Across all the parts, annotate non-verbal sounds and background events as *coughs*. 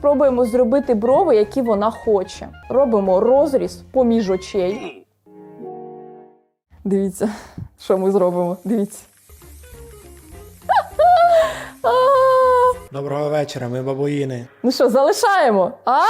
спробуємо зробити брови, які вона хоче. Робимо розріз поміж очей. Дивіться, що ми зробимо. Дивіться. *laughs* Доброго вечора, ми бабуїни. Ну що, залишаємо? А?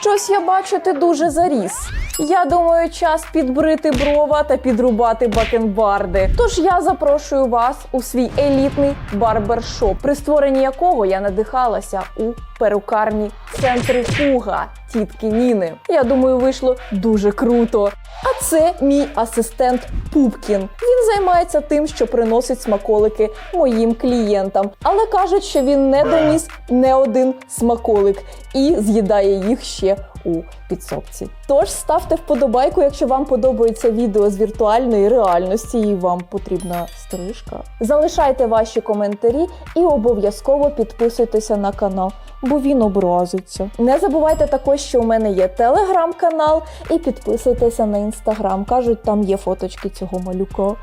Щось я бачу, ти дуже заріс. Я думаю, час підбрити брова та підрубати бакенбарди. Тож я запрошую вас у свій елітний барбершоп, при створенні якого я надихалася у перукарні центрифуга тітки Ніни. Я думаю, вийшло дуже круто. А це мій асистент Пупкін. Він займається тим, що приносить смаколики моїм клієнтам, але кажуть, що він не доніс не один смаколик і з'їдає їх ще у підсобці. Тож ставте вподобайку, якщо вам подобається відео з віртуальної реальності і вам потрібна стрижка. Залишайте ваші коментарі і обов'язково підписуйтеся на канал, бо він образиться. Не забувайте також, що у мене є телеграм-канал, і підписуйтеся на інстаграм. Кажуть, там є фоточки цього малюка.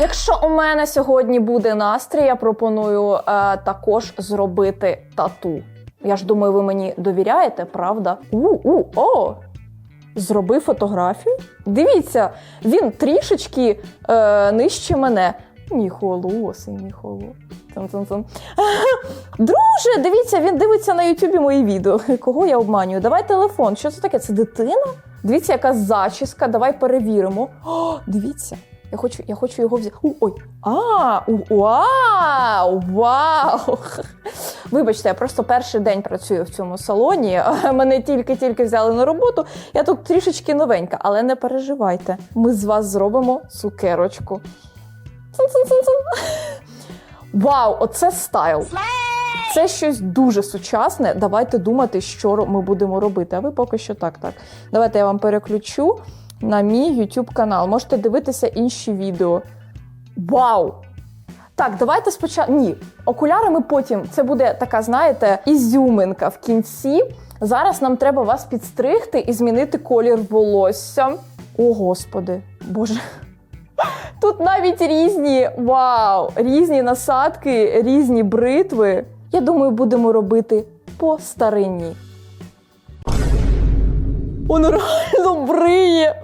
Якщо у мене сьогодні буде настрій, я пропоную е, також зробити тату. Я ж думаю, ви мені довіряєте, правда? У-у, о! Зроби фотографію. Дивіться, він трішечки е, нижче мене. Ні холоси, ні холо. Цим-цим-цим. *laughs* Друже, дивіться, він дивиться на Ютубі мої відео. *laughs* Кого я обманюю? Давай телефон. Що це таке? Це дитина? Дивіться, яка зачіска. Давай перевіримо. О, дивіться. Я хочу, я хочу його взяти. У, ой. А, у, вау! Вау! *laughs* Вибачте, я просто перший день працюю в цьому салоні. *laughs* Мене тільки-тільки взяли на роботу. Я тут трішечки новенька, але не переживайте. Ми з вас зробимо цукерочку. Вау, оце стайл. Це щось дуже сучасне. Давайте думати, що ми будемо робити. А ви поки що так, так. Давайте я вам переключу на мій YouTube канал. Можете дивитися інші відео. Вау! Так, давайте спочатку. Ні, окуляри ми потім. Це буде така, знаєте, ізюминка в кінці. Зараз нам треба вас підстригти і змінити колір волосся. О, господи, боже. *laughs* Тут навіть різні вау, різні насадки, різні бритви. Я думаю, будемо робити по старинні. Он реально бриє.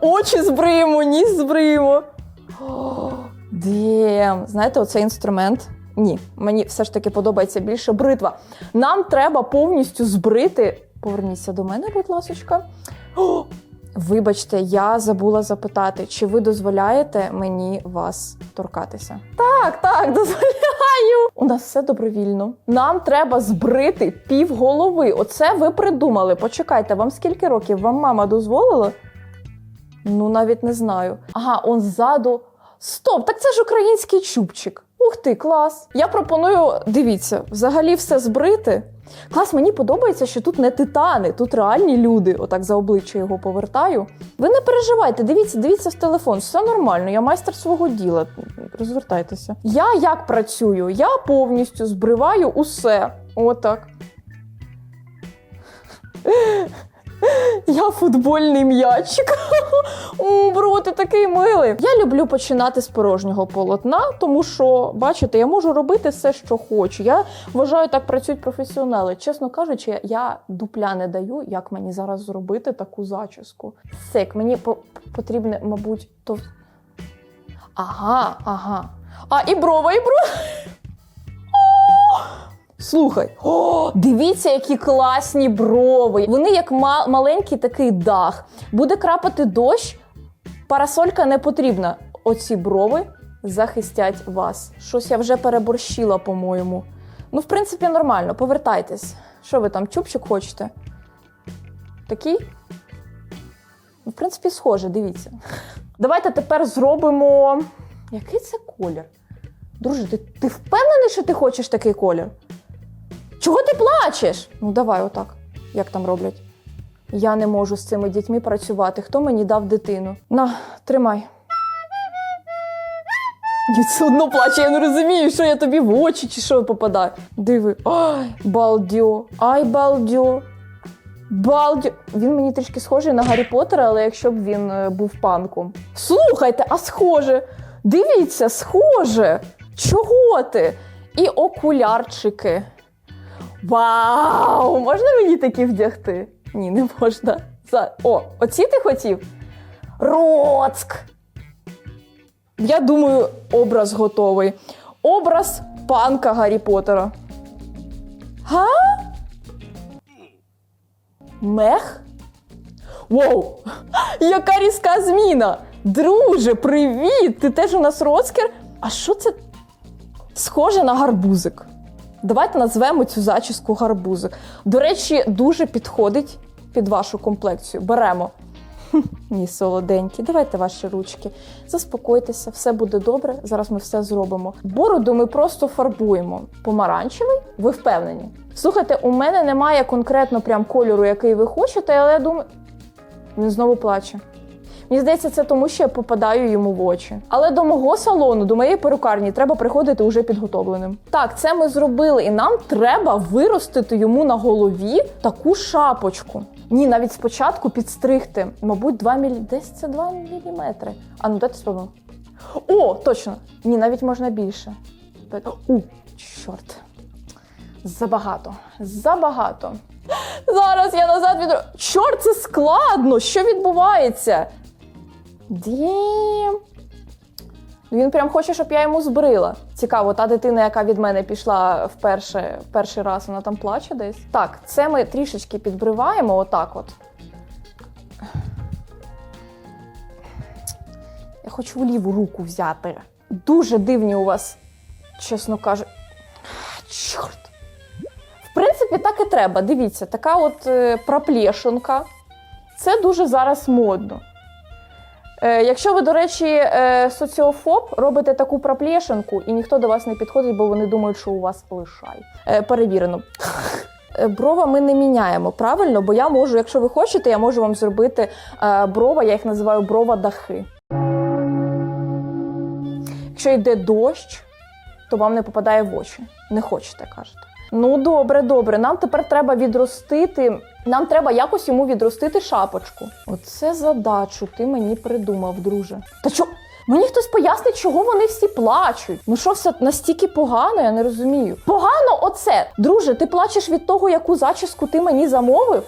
Очі збриємо, ніс збриємо. Дем. Знаєте, оцей інструмент. Ні, мені все ж таки подобається більше бритва. Нам треба повністю збрити. Поверніться до мене, будь ласочка. Вибачте, я забула запитати, чи ви дозволяєте мені вас торкатися? Так, так, *laughs* дозволяю. У нас все добровільно. Нам треба збрити пів голови. Оце ви придумали. Почекайте, вам скільки років? Вам мама дозволила? Ну, навіть не знаю. Ага, он ззаду. Стоп, так це ж український чубчик. Ух ти, клас. Я пропоную, дивіться, взагалі все збрити. Клас, мені подобається, що тут не титани, тут реальні люди. Отак за обличчя його повертаю. Ви не переживайте, дивіться, дивіться в телефон, все нормально, я майстер свого діла. Розвертайтеся. Я як працюю? Я повністю збриваю усе. Отак. Я футбольний м'ячик. *laughs* Бро, ти такий милий. Я люблю починати з порожнього полотна, тому що, бачите, я можу робити все, що хочу. Я вважаю, так працюють професіонали. Чесно кажучи, я дупля не даю, як мені зараз зробити таку зачіску. Сек, мені по- потрібне, мабуть, то. Ага, ага. А, і брова, і брова. Слухай, о, дивіться, які класні брови. Вони як ма- маленький такий дах. Буде крапати дощ, парасолька не потрібна. Оці брови захистять вас. Щось я вже переборщила, по-моєму. Ну, в принципі, нормально. Повертайтесь. Що ви там, чубчик хочете? Такий? Ну, В принципі, схоже, дивіться. Давайте тепер зробимо. Який це колір? Друже, ти, ти впевнений, що ти хочеш такий колір? Чого ти плачеш? Ну, давай, отак. Як там роблять? Я не можу з цими дітьми працювати. Хто мені дав дитину? На, тримай. Ні, все одно плаче, я не розумію, що я тобі в очі чи що попадаю. Диви. Ай, балдьо, ай, балдьо. Балді. Він мені трішки схожий на Гаррі Поттера, але якщо б він е, був панком. Слухайте, а схоже. Дивіться, схоже. Чого ти? І окулярчики. Вау! Можна мені такі вдягти? Ні, не можна. За... О, оці ти хотів? Роцк! Я думаю, образ готовий. Образ панка Гаррі Поттера. Га? Мех? Воу! *laughs* Яка різка зміна! Друже, привіт! Ти теж у нас роцкер? А що це? Схоже на гарбузик. Давайте назвемо цю зачіску гарбузик. До речі, дуже підходить під вашу комплекцію. Беремо. *laughs* Ні, солоденькі, давайте ваші ручки. Заспокойтеся, все буде добре. Зараз ми все зробимо. Бороду ми просто фарбуємо. Помаранчевий? Ви впевнені? Слухайте, у мене немає конкретно прям кольору, який ви хочете, але я думаю. Він знову плаче. Мені здається, це тому, що я попадаю йому в очі. Але до мого салону, до моєї перукарні, треба приходити уже підготовленим. Так, це ми зробили, і нам треба виростити йому на голові таку шапочку. Ні, навіть спочатку підстригти, мабуть, 2 мілі... Десь це 2 міліметри. А ну дайте спробуємо. О, точно! Ні, навіть можна більше. У, чорт. Забагато. Забагато. Зараз я назад відро. Чорт, це складно! Що відбувається? Дім. Він прям хоче, щоб я йому збрила. Цікаво, та дитина, яка від мене пішла вперше, перший раз, вона там плаче десь. Так, це ми трішечки підбриваємо, отак от. Я хочу в ліву руку взяти. Дуже дивні у вас, чесно кажучи. Чорт. В принципі, так і треба. Дивіться, така от е, проплешинка. Це дуже зараз модно. Е, якщо ви, до речі, е, соціофоб, робите таку проплешинку, і ніхто до вас не підходить, бо вони думають, що у вас лишай. Е, перевірено. Брова ми не міняємо, правильно? Бо я можу, якщо ви хочете, я можу вам зробити брова, я їх називаю брова дахи. Якщо йде дощ, то вам не попадає в очі. Не хочете, кажете. Ну, добре, добре. Нам тепер треба відростити. Нам треба якось йому відростити шапочку. Оце задачу ти мені придумав, друже. Та що? Мені хтось пояснить, чого вони всі плачуть. Ну що все настільки погано, я не розумію. Погано оце. Друже, ти плачеш від того, яку зачіску ти мені замовив?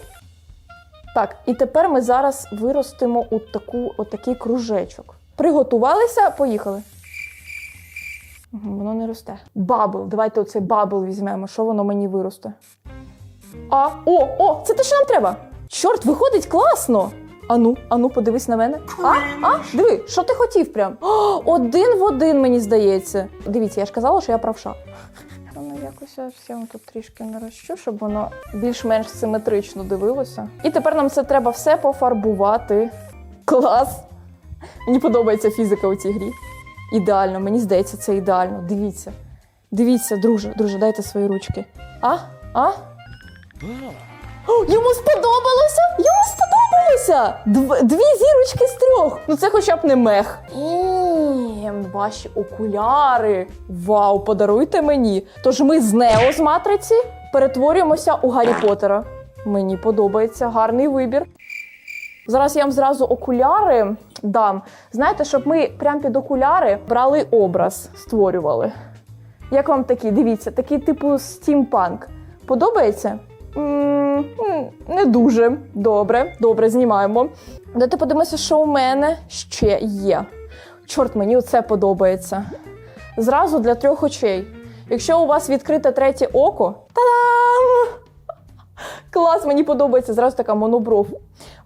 Так, і тепер ми зараз виростимо у таку, отакий кружечок. Приготувалися, поїхали. Воно не росте. Бабл. Давайте оцей бабл візьмемо. Що воно мені виросте? А, о, о, це те, що нам треба. Чорт, виходить класно. Ану, ану, подивись на мене. А, а, диви, що ти хотів прям? О, один в один, мені здається. Дивіться, я ж казала, що я правша. Воно якось я всім тут трішки нарощу, щоб воно більш-менш симетрично дивилося. І тепер нам це треба все пофарбувати. Клас! Мені подобається фізика у цій грі. Ідеально, мені здається, це ідеально. Дивіться. Дивіться, друже, друже, дайте свої ручки. А? А? О, йому сподобалося! Йому сподобалося! Дв- дві зірочки з трьох. Ну це хоча б не мех. І ваші окуляри. Вау, подаруйте мені. Тож ми з Нео з матриці перетворюємося у Гаррі Поттера. Мені подобається гарний вибір. Зараз я вам зразу окуляри дам. Знаєте, щоб ми прямо під окуляри брали образ, створювали. Як вам такі? Дивіться, такий типу стімпанк. Подобається? М, м, Не дуже. Добре, добре, знімаємо. Давайте подивимося, що у мене ще є. Чорт, мені оце подобається. Зразу для трьох очей. Якщо у вас відкрите третє око, та-дам! Клас, мені подобається. Зразу така монобров.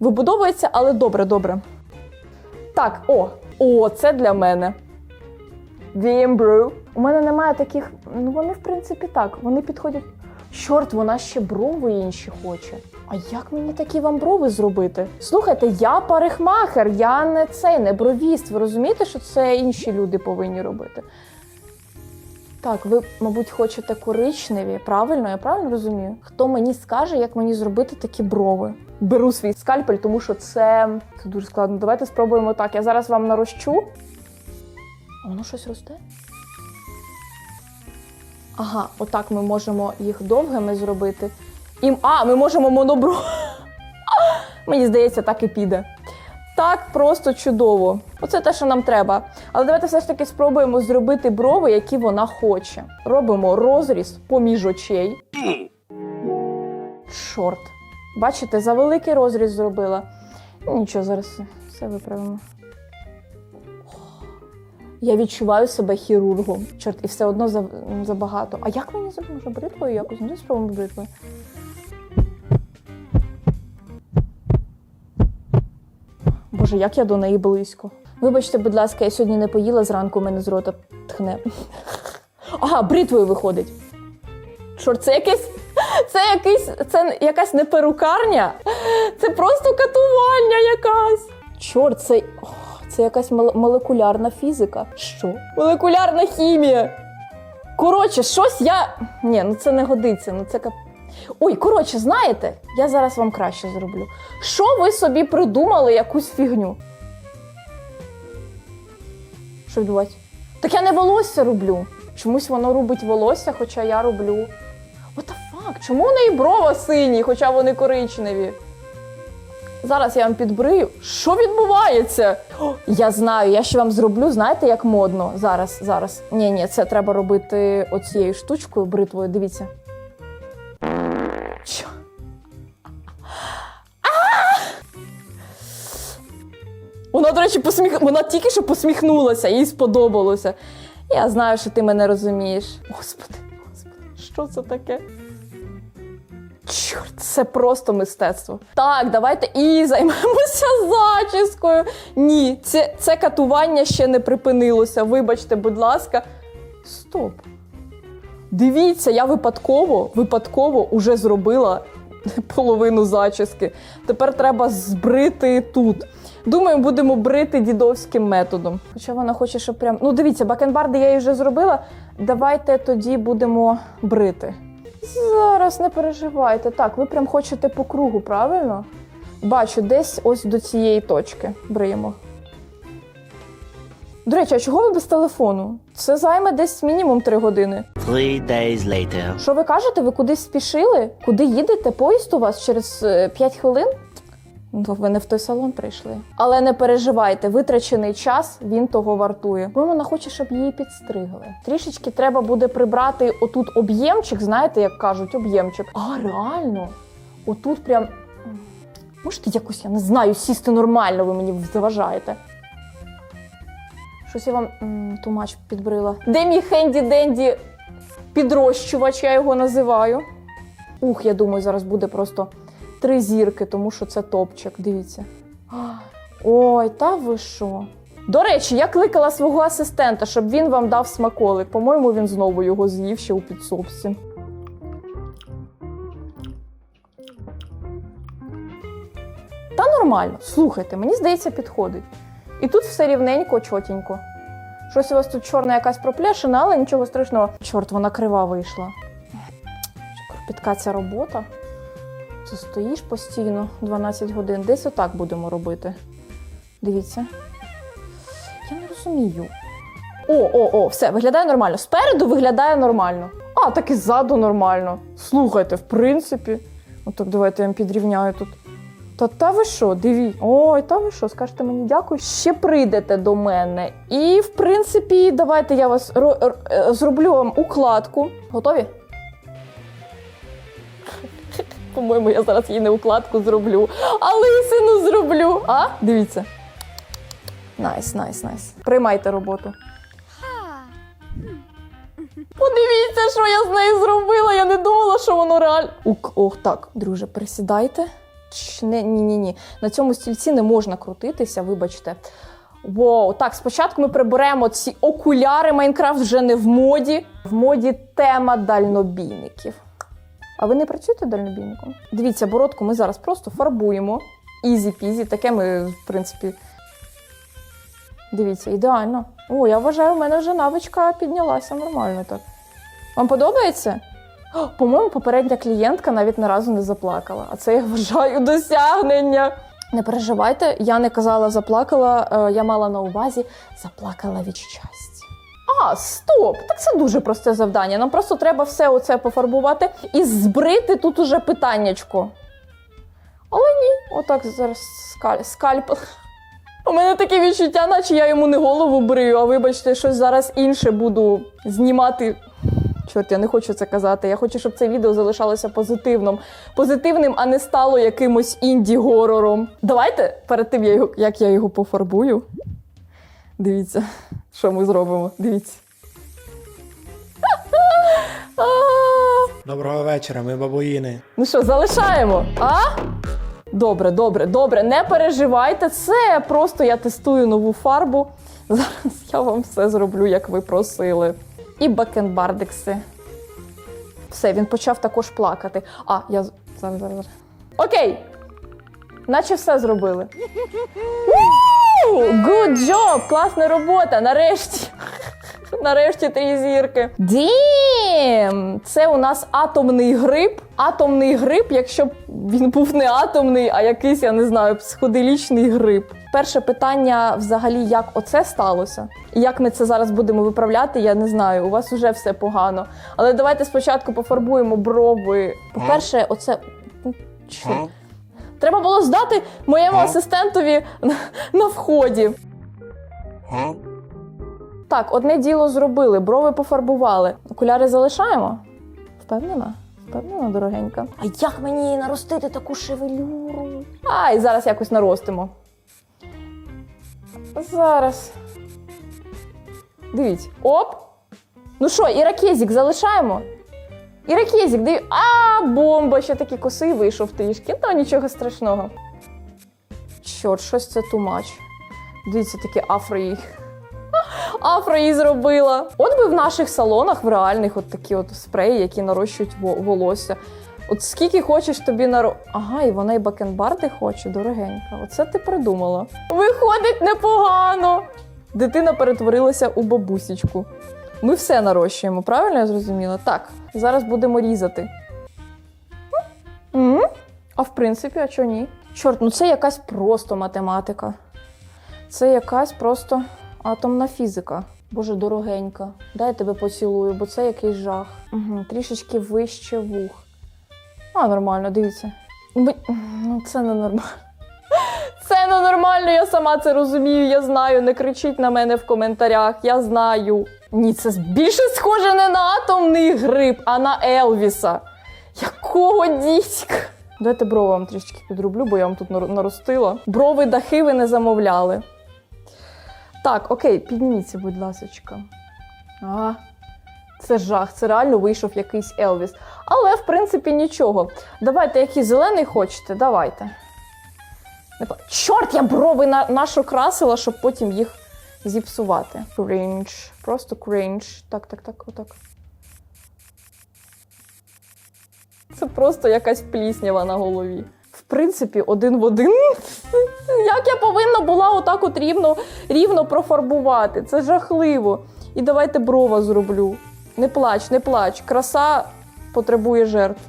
Вибудовується, але добре, добре. Так, о, о, це для мене. Damn, Brew. У мене немає таких. Ну, вони, в принципі, так. Вони підходять. Чорт, вона ще брови інші хоче. А як мені такі вам брови зробити? Слухайте, я парикмахер, я не цей, не бровіст. Ви розумієте, що це інші люди повинні робити? Так, ви, мабуть, хочете коричневі. Правильно, я правильно розумію? Хто мені скаже, як мені зробити такі брови? Беру свій скальпель, тому що це, це дуже складно. Давайте спробуємо так. Я зараз вам нарощу. Воно щось росте? Ага, отак ми можемо їх довгими зробити. І, а, ми можемо монобро... *laughs* Мені здається, так і піде. Так просто чудово. Оце те, що нам треба. Але давайте все ж таки спробуємо зробити брови, які вона хоче. Робимо розріз поміж очей. Чорт. Бачите, за великий розріз зробила. Нічого, зараз все виправимо. Я відчуваю себе хірургом. Чорт, і все одно забагато. А як мені? Може, бритвою якось? Ну, спробуємо бритвою. Боже, як я до неї близько. Вибачте, будь ласка, я сьогодні не поїла зранку, у мене з рота тхне. *laughs* Ага, бритвою виходить. Чорт, це якесь. Це якийсь. Це якась не перукарня. Це просто катування якась. Чорт, це. Це якась молекулярна фізика. Що? Молекулярна хімія. Коротше, щось я. Ні, ну це не годиться. Ну це кап... Ой, коротше, знаєте, я зараз вам краще зроблю. Що ви собі придумали якусь фігню? Що відбувається? Так я не волосся роблю. Чомусь воно робить волосся, хоча я роблю. What the fuck? Чому у неї брова сині, хоча вони коричневі? Зараз я вам підбрию. Що відбувається? О, я знаю, я ще вам зроблю, знаєте, як модно. Зараз, зараз. Ні, ні, це треба робити оцією штучкою бритвою. Дивіться. Вона, до речі, посміх... вона тільки що посміхнулася, їй сподобалося. Я знаю, що ти мене розумієш. Господи, господи, що це таке? Чорт, це просто мистецтво. Так, давайте і займемося *laughs* зачіскою. Ні, це, це катування ще не припинилося. Вибачте, будь ласка. Стоп. Дивіться, я випадково, випадково уже зробила *laughs* половину зачіски. Тепер треба збрити тут. Думаю, будемо брити дідовським методом. Хоча вона хоче, щоб прям. Ну, дивіться, бакенбарди я їй вже зробила. Давайте тоді будемо брити. Зараз не переживайте. Так, ви прям хочете по кругу, правильно? Бачу, десь ось до цієї точки бриємо. До речі, а чого ви без телефону? Це займе десь мінімум 3 години. Three days later. Що ви кажете? Ви кудись спішили? Куди їдете? Поїзд у вас через 5 хвилин? Ну, ви не в той салон прийшли. Але не переживайте, витрачений час він того вартує. Бо вона хоче, щоб її підстригли. Трішечки треба буде прибрати отут об'ємчик, знаєте, як кажуть, об'ємчик. А реально, отут прям. Можете якось, я не знаю, сісти нормально, ви мені заважаєте. Щось я вам тумач підбрила. Де мій хенді-денді підрощувач, я його називаю. Ух, я думаю, зараз буде просто три зірки, тому що це топчик. Дивіться. Ой, та ви що? До речі, я кликала свого асистента, щоб він вам дав смаколик. По-моєму, він знову його з'їв ще у підсобці. Та нормально. Слухайте, мені здається, підходить. І тут все рівненько, чотенько. Щось у вас тут чорна якась проплешина, але нічого страшного. Чорт, вона крива вийшла. Кропітка ця робота. Це стоїш постійно 12 годин. Десь отак будемо робити. Дивіться. Я не розумію. О, о, о, все, виглядає нормально. Спереду виглядає нормально. А, так і ззаду нормально. Слухайте, в принципі. Отак, давайте я вам підрівняю тут. Та та ви що, диві. Ой, та ви що, скажете мені дякую. Ще прийдете до мене. І, в принципі, давайте я вас е, зроблю вам укладку. Готові? По-моєму, я зараз їй не укладку зроблю, а лисину зроблю. А? Дивіться. Найс, найс, найс. Приймайте роботу. Подивіться, що я з нею зробила. Я не думала, що воно реально. Ох, так, друже, присідайте. Чш, Не, ні, ні, ні. На цьому стільці не можна крутитися, вибачте. Воу, так, спочатку ми приберемо ці окуляри. Майнкрафт вже не в моді. В моді тема дальнобійників. А ви не працюєте дальнобійником? Дивіться, бородку ми зараз просто фарбуємо. Ізі-пізі, таке ми, в принципі. Дивіться, ідеально. О, я вважаю, в мене вже навичка піднялася нормально так. Вам подобається? По-моєму, попередня клієнтка навіть не разу не заплакала. А це я вважаю досягнення. Не переживайте, я не казала заплакала, е, я мала на увазі заплакала від щастя. А, стоп! Так це дуже просте завдання. Нам просто треба все оце пофарбувати і збрити тут уже питаннячко. Але ні, отак зараз скаль, скальпел. У мене таке відчуття, наче я йому не голову брию, а вибачте, щось зараз інше буду знімати. Чорт, я не хочу це казати. Я хочу, щоб це відео залишалося позитивним. Позитивним, а не стало якимось інді-горором. Давайте перед тим, як я його пофарбую. Дивіться, що ми зробимо. Дивіться. Доброго вечора, ми бабуїни. Ну що, залишаємо? А? Добре, добре, добре. Не переживайте. Це просто я тестую нову фарбу. Зараз я вам все зроблю, як ви просили. І бакенбардекси. Все, він почав також плакати. А, я зараз, зараз. зараз. Окей. Наче все зробили. Good job! Класна робота! Нарешті. Нарешті три зірки. Дім! Це у нас атомний гриб. Атомний гриб, якщо б він був не атомний, а якийсь, я не знаю, психоделічний гриб. Перше питання взагалі, як оце сталося? І як ми це зараз будемо виправляти, я не знаю. У вас вже все погано. Але давайте спочатку пофарбуємо брови. По-перше, оце. ну, Що? Треба було здати моєму асистентові на, вході. Так, одне діло зробили, брови пофарбували. Окуляри залишаємо? Впевнена? Впевнена, дорогенька. А як мені наростити таку шевелюру? А, і зараз якось наростимо. Зараз. Дивіться. Оп! Ну що, іракезик залишаємо? Іракезик, див... А, бомба! Ще такий косий вийшов трішки. Ну, нічого страшного. Чорт, щось це тумач. Дивіться, таке афро їй. *laughs* Афро їй зробила. От би в наших салонах, в реальних, от такі от спреї, які нарощують волосся. От скільки хочеш тобі наро. Ага, і вона і бакенбарди хоче, дорогенька. Оце ти придумала. Виходить непогано. Дитина перетворилася у бабусічку. Ми все нарощуємо, правильно я зрозуміла? Так, зараз будемо різати. М? А в принципі, а чого ні? Чорт, ну це якась просто математика. Це якась просто атомна фізика. Боже, дорогенька. Дай я тебе поцілую, бо це якийсь жах. Угу, трішечки вище вух. А, нормально, дивіться. Ну, це не нормально. *laughs* Це ненормально, я сама це розумію, я знаю. Не кричіть на мене в коментарях, я знаю. Ні, це більше схоже не на атомний гриб, а на Елвіса. Якого дідька? Дайте брови вам трішки підроблю, бо я вам тут наростила. Брови дахи ви не замовляли. Так, окей, підніміться, будь ласочка. А, це жах, це реально вийшов якийсь Елвіс. Але, в принципі, нічого. Давайте, який зелений хочете, давайте. Чорт, я брови на, нашу красила, щоб потім їх зіпсувати. Крінж. Просто крінж. Так, так, так, отак. Це просто якась пліснява на голові. В принципі, один в один. *laughs* Як я повинна була отак от рівно, рівно профарбувати? Це жахливо. І давайте брова зроблю. Не плач, не плач. Краса потребує жертв.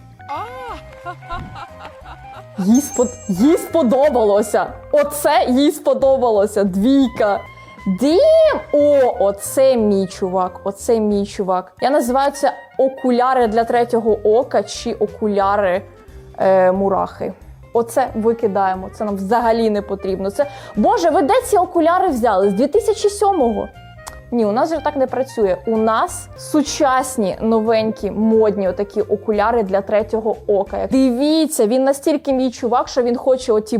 *laughs* Їй, спод... їй сподобалося. Оце їй сподобалося. Двійка. Дім! О, оце мій чувак. Оце мій чувак. Я називаю це окуляри для третього ока чи окуляри е, мурахи. Оце викидаємо. Це нам взагалі не потрібно. Це Боже, ви де ці окуляри взяли? З 2007-го. Ні, у нас же так не працює. У нас сучасні, новенькі, модні отакі окуляри для третього ока. Дивіться, він настільки мій чувак, що він хоче оті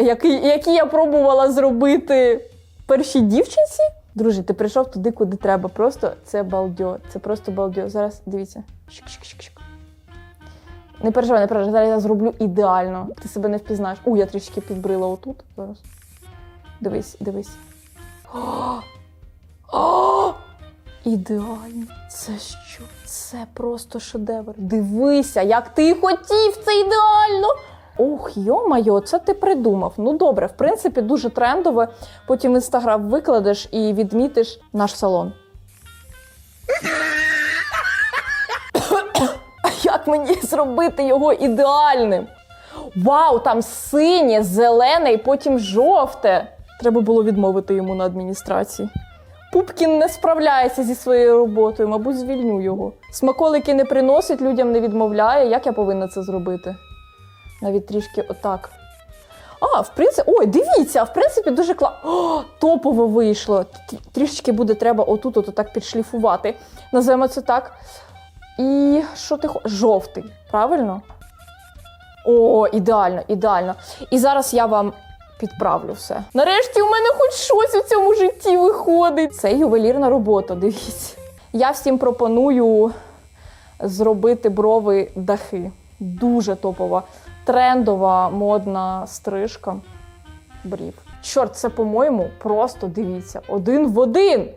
які, які я пробувала зробити першій дівчинці. Друже, ти прийшов туди, куди треба. Просто це балдьо. Це просто балдьо. Зараз дивіться. Щик-щик-щик-щик. Не переживай, не переживай. Зараз я зроблю ідеально. Ти себе не впізнаєш. У, я трішки підбрила отут. Зараз. Дивись, дивись. О! Ідеально. Це що? Це просто шедевр. Дивися, як ти хотів, це ідеально. Ох, йо-майо, це ти придумав. Ну добре, в принципі, дуже трендове. Потім в інстаграм викладеш і відмітиш наш салон. А *coughs* як мені зробити його ідеальним? Вау, там синє, зелене і потім жовте. Треба було відмовити йому на адміністрації. Пупкін не справляється зі своєю роботою, мабуть, звільню його. Смаколики не приносить, людям не відмовляє. Як я повинна це зробити? Навіть трішки отак. А, в принципі, ой, дивіться, в принципі, дуже класно. Топово вийшло. Трішечки буде треба отут от так підшліфувати. Називаємо це так. І що ти хочеш? Жовтий, правильно? О, ідеально, ідеально. І зараз я вам підправлю все. Нарешті у мене хоч щось у цьому житті виходить. Це ювелірна робота, дивіться. Я всім пропоную зробити брови дахи. Дуже топова, трендова, модна стрижка брів. Чорт, це, по-моєму, просто дивіться, один в один.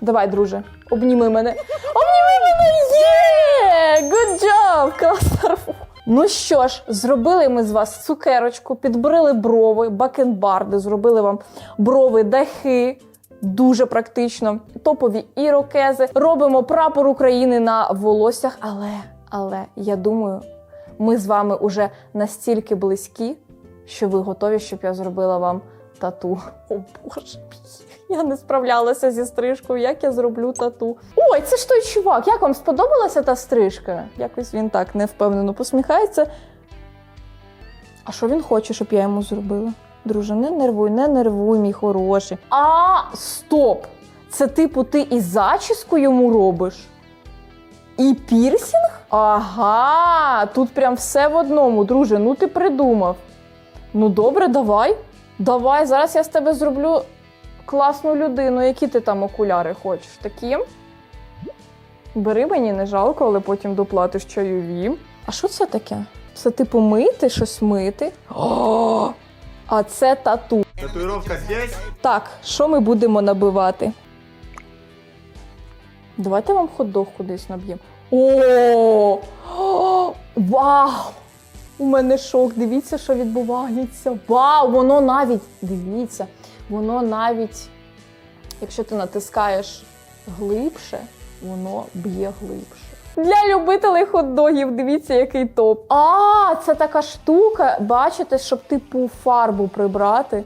Давай, друже, обніми мене. Обніми мене! Є! Good job! Ну що ж, зробили ми з вас цукерочку, підбрили брови, бакенбарди, зробили вам брови, дахи. Дуже практично. Топові ірокези. Робимо прапор України на волоссях. Але, але я думаю, ми з вами уже настільки близькі, що ви готові, щоб я зробила вам тату. О боже я не справлялася зі стрижкою. Як я зроблю тату? Ой, це ж той чувак. Як вам сподобалася та стрижка? Якось він так невпевнено посміхається. А що він хоче, щоб я йому зробила? Друже, не нервуй, не нервуй, мій хороший. А, стоп! Це типу ти і зачіску йому робиш? І пірсінг? Ага, тут прям все в одному, друже. Ну ти придумав. Ну добре, давай. Давай, зараз я з тебе зроблю класну людину. Які ти там окуляри хочеш? Такі? Бери мені не жалко, але потім доплатиш чайові. А що це таке? Це типу мити, щось мити. О, а це тату. Татуировка здесь? Так, що ми будемо набивати? Давайте вам хот-дог кудись наб'ємо. О! Вау! У мене шок. Дивіться, що відбувається. Вау! Воно навіть, дивіться, воно навіть, якщо ти натискаєш глибше, воно б'є глибше. Для любителей хот-догів, дивіться, який топ. А, це така штука, бачите, щоб типу фарбу прибрати.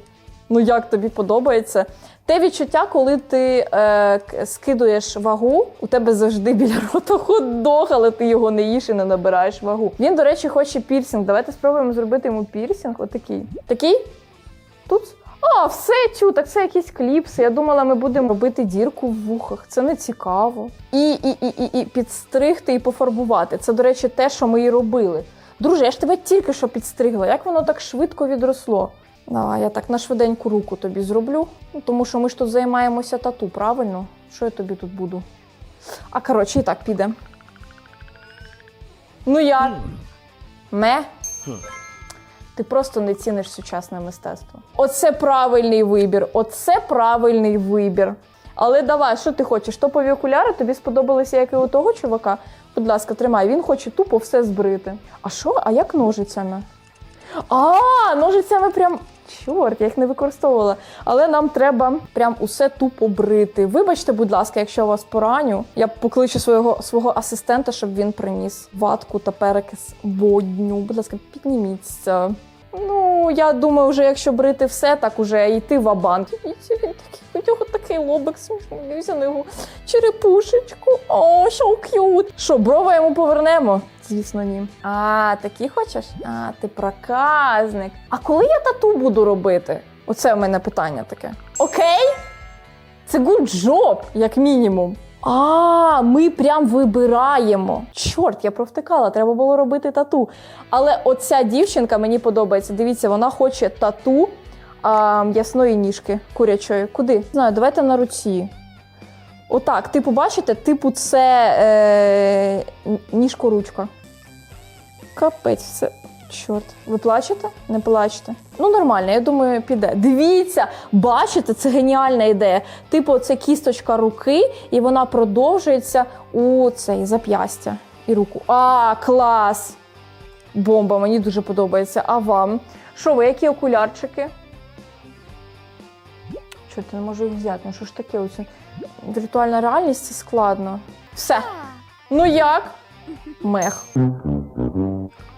Ну як тобі подобається? Те відчуття, коли ти е, скидуєш вагу, у тебе завжди біля рота хот-дог, але ти його не їш і не набираєш вагу. Він, до речі, хоче пірсинг. Давайте спробуємо зробити йому пірсинг. Отакий. Такий? Тут? А, все чу, так це якісь кліпси. Я думала, ми будемо робити дірку в вухах. Це не цікаво. І, і, і, і, і підстригти і пофарбувати. Це, до речі, те, що ми і робили. Друже, я ж тебе тільки що підстригла. Як воно так швидко відросло? Давай, я так на швиденьку руку тобі зроблю. Ну, тому що ми ж тут займаємося тату, правильно? Що я тобі тут буду? А коротше, і так піде. Ну як? Ме? Ти просто не ціниш сучасне мистецтво. Оце правильний вибір. Оце правильний вибір. Але давай, що ти хочеш? Топові окуляри тобі сподобалися, як і у того чувака. Будь ласка, тримай, він хоче тупо все збрити. А що? А як ножицями? А, ножицями прям. Чорт, я їх не використовувала. Але нам треба прям усе тупо брити. Вибачте, будь ласка, якщо я вас пораню. Я покличу свого, свого асистента, щоб він приніс ватку та перекис водню. Будь ласка, підніміться. Ну, я думаю, вже якщо брити все, так уже йти в абанк. У нього такий лобик смішний. На його черепушечку. О, що к'ют. Що, брова йому повернемо? Звісно, ні. А, такі хочеш? А, ти проказник. А коли я тату буду робити? Оце в мене питання таке. Окей? Це good job, як мінімум. А, ми прям вибираємо. Чорт, я провтикала, треба було робити тату. Але оця дівчинка мені подобається. Дивіться, вона хоче тату а, ясної ніжки курячої. Куди? Знаю, давайте на руці. Отак, типу, бачите, типу, це е, ніжко-ручка. Капець, все. Чорт. Ви плачете? Не плачете? Ну, нормально, я думаю, піде. Дивіться, бачите, це геніальна ідея. Типу, це кісточка руки, і вона продовжується у цей зап'ястя і руку. А, клас! Бомба, мені дуже подобається. А вам? Що ви, які окулярчики? Чорт, я не можу їх взяти. Ну що ж таке? Оце віртуальна реальність це складно. Все. Ну як? Мех.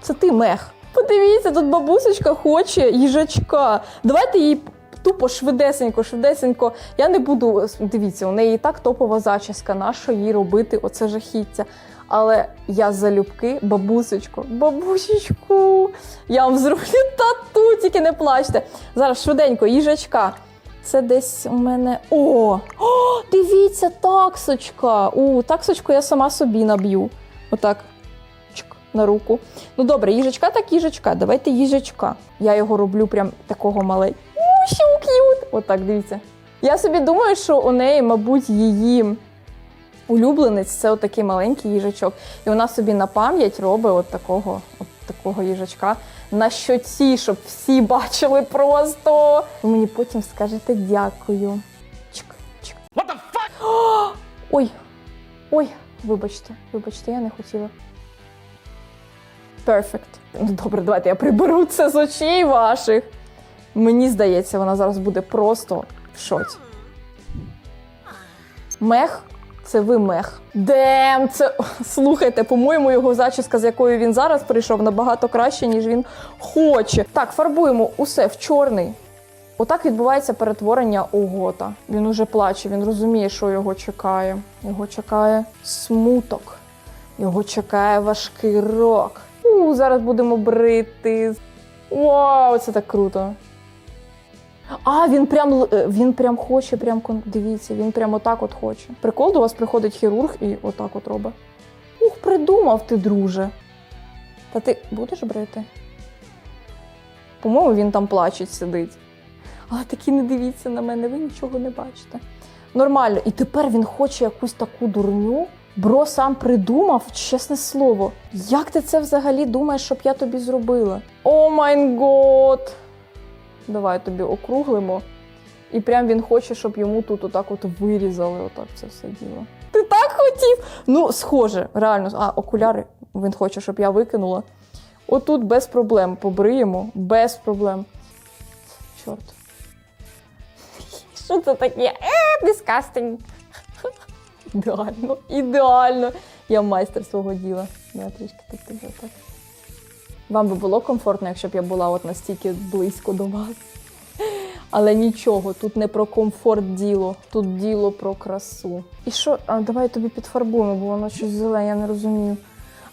Це ти мех. Подивіться, тут бабусечка хоче їжачка. Давайте їй тупо швидесенько, швидесенько. Я не буду. Дивіться, у неї і так топова зачіска. Нащо їй робити оце жахіття? Але я залюбки, бабусечко, бабусечку, я вам зроблю тату, тільки не плачте. Зараз швиденько, їжачка. Це десь у мене. О! О! Дивіться, таксочка! У, таксочку я сама собі наб'ю. Отак. Чик, на руку. Ну добре, їжачка так їжачка. Давайте їжачка. Я його роблю прям такого маленького. Що к'ют! Отак, дивіться. Я собі думаю, що у неї, мабуть, її улюбленець це отакий маленький їжачок. І вона собі на пам'ять робить от такого, от такого їжачка на щоці, щоб всі бачили просто. Ви мені потім скажете дякую. Чик, чик. What the fuck? *gasps* Ой, ой, вибачте, вибачте, я не хотіла. Перфект. Ну добре, давайте я приберу це з очей ваших. Мені здається, вона зараз буде просто в шоці. Мех це ви мех. Дем, це слухайте, по-моєму, його зачіска, з якою він зараз прийшов, набагато краще, ніж він хоче. Так, фарбуємо усе в чорний. Отак відбувається перетворення у. Він уже плаче, він розуміє, що його чекає. Його чекає смуток. Його чекає важкий рок. У, зараз будемо брити. Вау, це так круто. А, він прям е, він прям хоче, прям дивіться, він прям отак от хоче. Прикол, до вас приходить хірург і отак от робить. Ух, придумав ти, друже. Та ти будеш брити? По-моєму, він там плачеть сидить. Але такі не дивіться на мене, ви нічого не бачите. Нормально. І тепер він хоче якусь таку дурню. Бро сам придумав, чесне слово. Як ти це взагалі думаєш, щоб я тобі зробила? О май год! Давай тобі округлимо. І прям він хоче, щоб йому тут отак от вирізали отак це все діло. Ти так хотів? Ну, схоже, реально. А, окуляри він хоче, щоб я викинула. Отут без проблем побриємо, без проблем. Чорт. Що це таке? Е, дискастинг. Ідеально, ідеально. Я майстер свого діла. Я трішки так. Вам би було комфортно, якщо б я була от настільки близько до вас. Але нічого, тут не про комфорт діло, тут діло про красу. І що? А, давай тобі підфарбуємо, бо воно щось зелене, я не розумію.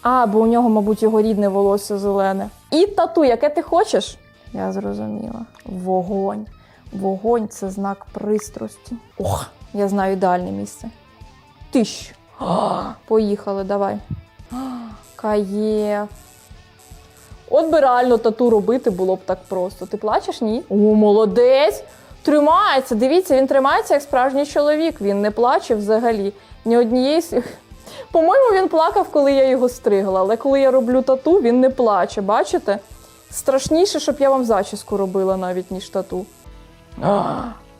А, бо у нього, мабуть, його рідне волосся зелене. І тату, яке ти хочеш? Я зрозуміла. Вогонь. Вогонь це знак пристрасті. Ох, я знаю ідеальне місце. Тищ. *gasps* Поїхали, давай. *gasps* Каєф. От би реально тату робити було б так просто. Ти плачеш? Ні? О, молодець! Тримається. Дивіться, він тримається як справжній чоловік. Він не плаче взагалі. Ні однієї. *laughs* По-моєму, він плакав, коли я його стригла, але коли я роблю тату, він не плаче. Бачите? Страшніше, щоб я вам зачіску робила навіть, ніж тату.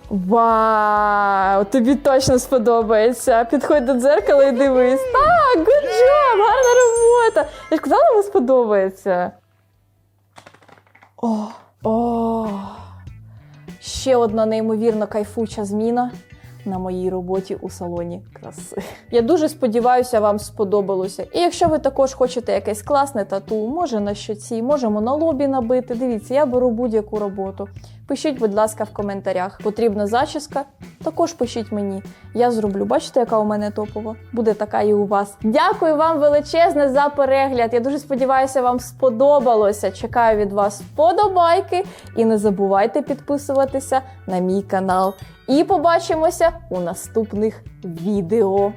Вау! Тобі точно сподобається. Підходь до дзеркала і дивись. Так, good job! Гарна робота! Я ж казала, вам сподобається. О, о. Ще одна неймовірно кайфуча зміна на моїй роботі у салоні краси. Я дуже сподіваюся, вам сподобалося. І якщо ви також хочете якесь класне тату, може на щоці, можемо на лобі набити. Дивіться, я беру будь-яку роботу. Пишіть, будь ласка, в коментарях. Потрібна зачіска? Також пишіть мені. Я зроблю. Бачите, яка у мене топова? Буде така і у вас. Дякую вам величезне за перегляд. Я дуже сподіваюся, вам сподобалося. Чекаю від вас вподобайки. І не забувайте підписуватися на мій канал. І побачимося у наступних відео.